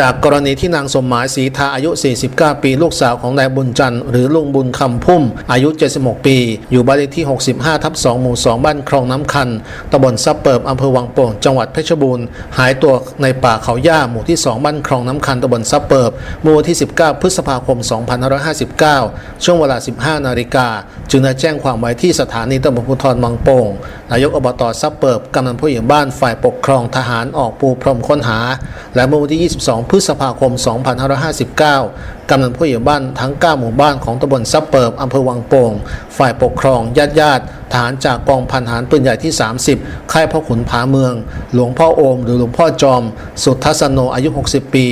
จากกรณีที่นางสมหมายศรีทาอายุ 49 ปี ลูกสาวของนายบุญจันทร์หรือลุงบุญคำพุ่ม อายุ 76 ปี อยู่บ้านเลขที่ 65 ทับ 2 หมู่ 2 บ้านคลองน้ำคัน ตำบลซับเปิบอำเภอวังโป่ง จังหวัดเพชรบูรณ์ หายตัวในป่าเขาย่าหมู่ที่ 2 บ้านคลองน้ำคัน ตำบลซับเปิบเมื่อวันที่ 19 พฤษภาคม 2559 ช่วงเวลา 15 นาฬิกา จึงได้แจ้งความไว้ที่สถานีตำรวจภูธรวังโป่ง นายกอบตซับเปิบกำนันผู้ใหญ่บ้านฝ่ายปกครองทหารออกปูพรมค้นหา และเมื่อวันที่ 22 พฤษภาคม 2559 กำนันผู้ใหญ่บ้านทั้ง 9 หมู่บ้านของตำบลซับเปิบอำเภอวังโป่ง ฝ่ายปกครอง ญาติญาติทหารจากกองพันทหารปืนใหญ่ที่ 30 ค่ายพ่อขุนผาเมือง หลวงพ่อโอม หรือหลวงพ่อจอม สุทธสโนอายุ 60 ปี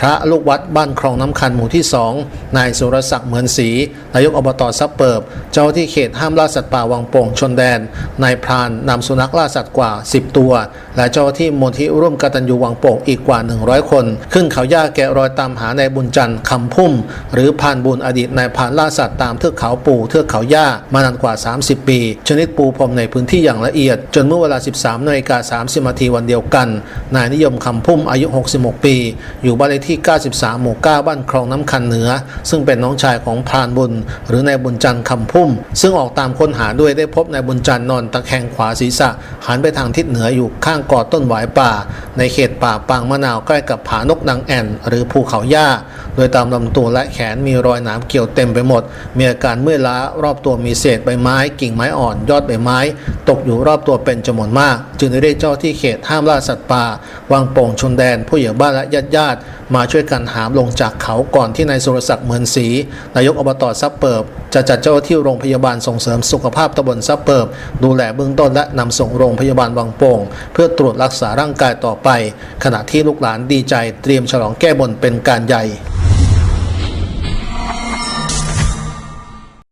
พระลูกวัดบ้านคลองน้ำคันหมู่ที่ 2 นายสุรศักดิ์เหมือนศรีนายกอบตซับเปิบ เจ้าที่เขตห้ามล่าสัตว์ป่าวังโป่งชนแดน นายพรานนำสุนัขล่าสัตว์กว่า 10 ตัว และเจ้าที่มูลที่ร่วมกตัญญูวังโป่งอีกกว่า 100 คน ขึ้นเขาย่าแกะรอยตามหานายบุญจันทร์คำพุ่ม หรือพานบุญอดีตนายพรานล่าสัตว์ตามเทือกเขาปู่เทือกเขาย่ามานานกว่า 30 ปี ชนิดปูพรมในพื้นที่อย่างละเอียด จนเมื่อเวลา 13นาฬิกา30นาทีวันเดียวกัน นายนิยมคำพุ่มอายุ 66 ปี อยู่บ้านเลขที่ 93 หมู่ 9 บ้านคลองน้ำคันเหนือ ซึ่งเป็นน้องชายของพรานบุญ หรือนายบุญจันทร์คำพุ่ม ซึ่งออกตามค้นหาด้วยได้พบนายบุญจันทร์นอนตะแคงขวาศีรษะหันไปทางทิศเหนืออยู่ข้างกอต้นหวายป่า ในเขตป่าปางมะนาวใกล้กับผานกนางแอ่น หรือภูเขาหญ้า โดยตามลำตัวและแขนมีรอยหนามเกี่ยวเต็มไปหมด มีอาการเมื่อยล้ารอบตัวมีเศษใบไม้กิ่งไม้อ่อนยอดใบไม้ ตกอยู่รอบตัวเป็นจำนวนมาก จึงได้เรียกเจ้าที่เขตห้ามล่าสัตว์ป่าวังโป่งชนแดนผู้ใหญ่บ้านและญาติญาติ มาช่วยกันหามลงจากเขาก่อนที่นายสุรศักดิ์เหมือนศรีนายกอบตซับเปิบ จะจัดเจ้าที่โรงพยาบาลส่งเสริมสุขภาพตำบลซับเปิบ ดูแลเบื้องต้นและนำส่งโรงพยาบาลวังโป่ง เพื่อตรวจรักษาร่างกายต่อไป ขณะที่ลูกหลานดีใจเตรียมฉลองแก้บนเป็นการใหญ่